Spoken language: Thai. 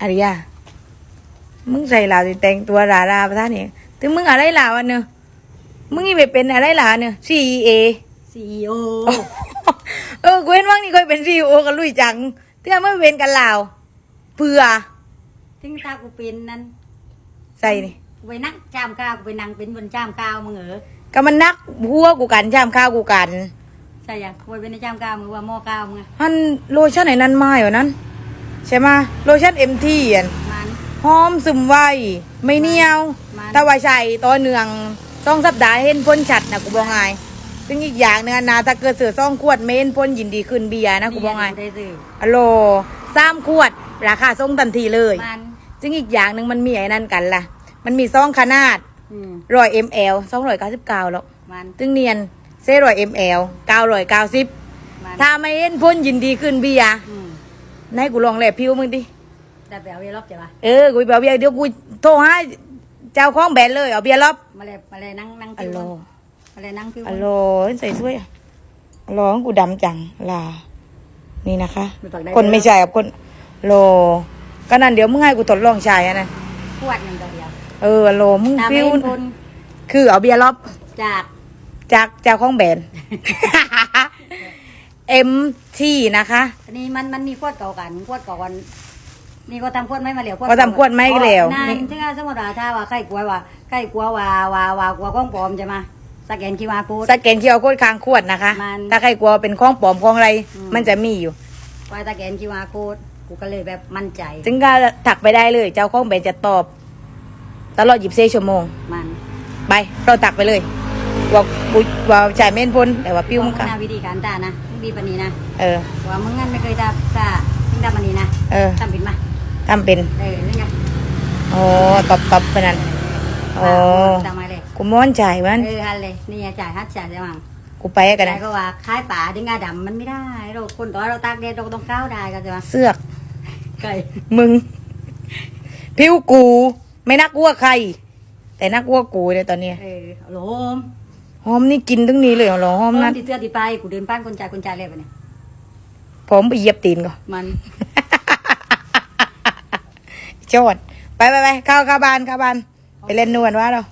อาริยามึงใส่ลาวสิแต่งตัวดาราประธานนี่ถึงมึงอะไรลาวอันเนอะมึงนี่ไปเป็นอะไรลาวเนอะ CEA ซีอีโอเออกูเห็นว่างนี่เคยเป็น CEO กับลุยจังเที่ยไม่เป็นกันลาวเพื่อถึงตากูเป็นนั้นใส่นี่กูไปนั่งจามข้าวกูไปนั่งเป็นบนจามข้าวมึงเออก็มันนักหัวกูกันชามข้าวกูกันใช่ยังกูไปเป็นในจามข้าวมึงว่าหม้อข้าวมึงอะฮันโลชั่นไหนนั้นมาอยู่นั้น ใช่ไหมะโลชั่นเอ็มทีอะมัน หอมซึมไวไม่เหนียวมัน ถ้าว่าใส่ต่อเนื่องต้องสัปดาห์เห็นพ้นชัดนะกูบอกไงซึ่งอีกอย่างหนึงอะนะถ้าเกิดเสือซ่องขวดไม่เห็นพ้นยินดีขึ้นเบียร์นะกูบอกไงได้ซื้ออะโลสามขวด ราคาส่งทันทีเลย มันซึ่งอีกอย่างหนึ่งมันมีไอ้นั่นกันล่ะ มันมีซองขนาดอืมร้อยมลสองร้อยเก้าสิบเก้าแล้ว มันซึ่งเนียนเซร้อยมลเก้าร้อยเก้าสิบมันถ้าไม่เห็นพ้นยินดีขึ้นเบียร์อืม นายกูลองแหลบผิวมึงดิได้แบบเวลอบใช่ปะเออกูไปเอาเบียร์เดี๋ยวกูโทรให้เจ้าของแบรนด์เลยเอาเบียร์รอบมาเลยมาเลยนั่งนั่งอัลโหลมาเลยนั่งพิวอัลโหลใส่ช่วยอัลโหลกูดำจังลานี่นะคะไม่ปักด้คนไม่ใช่กับคนโลก็นั่นเดี๋ยวมึงให้กูทดลองใช้อันนั้นขวดหนึ่งตัวเดียวเอออัลโหลมึงตามฟิไม่วเห็นคนคือเอาเบียร์รอบจากจากเจ้าของแบรนด์ เอ็มทีนะคะอันนี้มันมันมีขวดเก่ากันขวดเก่ากันนี่ก็ทำขวดไม่มาเหลวก็ทำขวดไม้เหลวนั่นนี่ถึงสมมติว่าถ้าว่าใครกลัวว่าใครกลัวว่าว่าว่า กลัวกล้องปลอมใช่ไหมสแกนคิวอาร์โค้ดสแกนเคียวโคตรค้างขวดนะคะมันถ้าใครกลัวเป็นของปลอมของอะไรอืมมันจะมีอยู่ว่าสแกนคิวอาร์โค้ดกูก็เลยแบบมั่นใจจึงก็ถักไปได้เลย เจ้าของแบรนด์จะตอบ ตลอด24ชั่วโมงมันไปเราตักไปเลยว่ากูว่าจ่ายเม่นพ้นแต่ว่าปิ้วมันกักันนวิธีการตานะ มึงดีปานนี้นะเออว่ามึงงั้นไม่เคยทำตามึงทำอันนี้นะเออทำเป็นมาทำเป็นเออนี่ไงโอ้ตบตบไปนั่นโอ้ทำมาเลยกูม้อนจ่ายมันเออฮันเลยนี่ไงจ่ายฮัทจ่ายจะมังกูไปกันแต่นะก็ว่าขายป่าดึงงาดำมันไม่ได้เราคนต่อเราตากแดดเราก็ต้องก้าวได้ก็จะมาเสือกไก่มึงพิวกู ไม่นักกลัวใคร แต่นักกลัวกูเนี่ยตอนเนี้ยเออโหลม หอมนี่กินทั้งนี้เลยเหรอหอมโหลนั้มนติดเสื้อติดไปกูเดินป้านคนจ่ายคนจ่ายเลยปะเนี่ยผมไปเหยียบตีนก่อนมันโจดไปไปไปเข้าเข้าบ้านเข้าบ้านไปเล่นนวลว่าเรา